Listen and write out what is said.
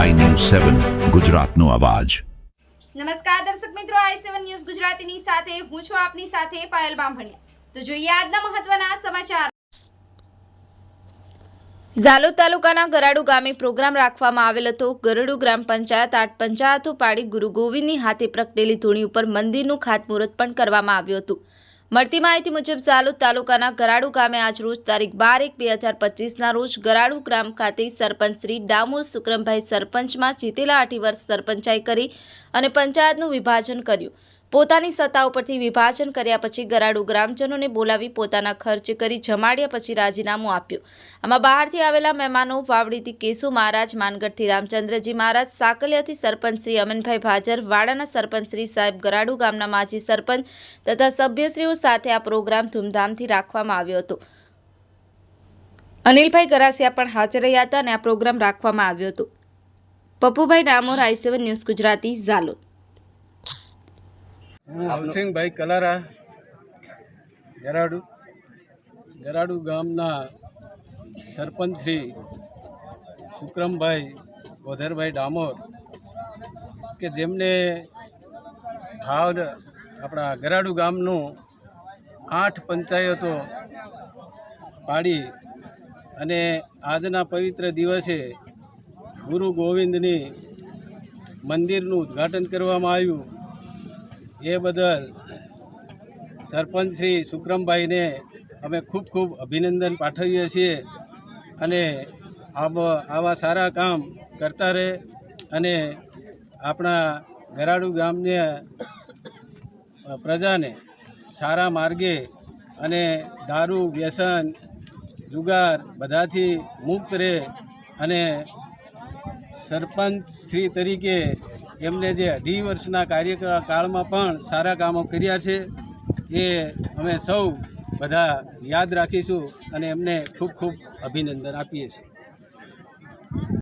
સેવન ગુજરાતનો અવાજ. નમસ્કાર દર્શક મિત્રો આઈ સેવન ન્યૂઝ ગુજરાતીની સાથે હું છું આપની સાથે પાયલ બામભણિયા. તો જોઈએ આજના મહત્વના સમાચાર. ઝાલોદ તાલુકાના ગરાડુ ગામે પ્રોગ્રામ રાખવામાં આવેલ હતો. ગરડુ ગ્રામ પંચાયત આઠ પંચાયતો પાડી ગુરુ ગોવિંદની હાથે પ્રગટેલી ધૂણી ઉપર મંદિરનું ખાતમુહૂર્ત પણ કરવામાં આવ્યું હતું. મળતી માહિતી મુજબ, સાલુદ તાલુકાના ગરાડુ ગામે આજ રોજ તારીખ બાર એક બે હજાર પચીસના રોજ ગરાડુ ગ્રામ ખાતે સરપંચ શ્રી ડામોર સુક્રમભાઈ સરપંચમાં જીતેલા અઢી વર્ષ સરપંચાઈ કરી અને પંચાયતનું વિભાજન કર્યું. પોતાની સત્તા ઉપરથી વિભાજન કર્યા પછી ગરાડુ ગ્રામજનોને બોલાવી પોતાના ખર્ચ કરી જમાડ્યા પછી રાજીનામું આપ્યું. આમાં બહારથી આવેલા મહેમાનો વાવડીથી કેશુ મહારાજ, માનગઢથી રામચંદ્રજી મહારાજ, સાકલિયાથી સરપંચ શ્રી અમનભાઈ ભાજર, વાડાના સરપંચ શ્રી સાહેબ ગરાડુ ગામના માજી સરપંચ તથા સભ્યશ્રીઓ સાથે આ પ્રોગ્રામ ધૂમધામથી રાખવામાં આવ્યો હતો. અનિલભાઈ ગરાસિયા પણ હાજર રહ્યા હતા અને આ પ્રોગ્રામ રાખવામાં આવ્યો હતો. Pappubhai Damor, I news Gujarati, Jhalod. હું હવસિંહભાઈ કલારા ગરાડુ ગરાડુ ગામના સરપંચ શ્રી સુક્રમભાઈ ગોધરભાઈ ડામોર કે જેમને થાવ આપણા ગરાડુ ગામનું આઠ પંચાયતો પાડી અને આજના પવિત્ર દિવસે ગુરુ ગોવિંદની મંદિરનું ઉદ્ઘાટન કરવામાં આવ્યું. એ બદલ સરપંચ શ્રી સુક્રમભાઈને અમે ખૂબ ખૂબ અભિનંદન પાઠવીએ છીએ અને આવા સારા કામ કરતા રહે અને આપણા ગરાડુ ગામને પ્રજાને સારા માર્ગે અને દારૂ, વ્યસન, જુગાર બધાથી મુક્ત રહે અને સરપંચ શ્રી તરીકે એમને જે અઢી વર્ષના કાર્યકાળમાં પણ સારા કામો કર્યા છે, એ અમે સૌ બધા યાદ રાખીશું અને એમને ખૂબ ખૂબ અભિનંદન આપીએ છીએ.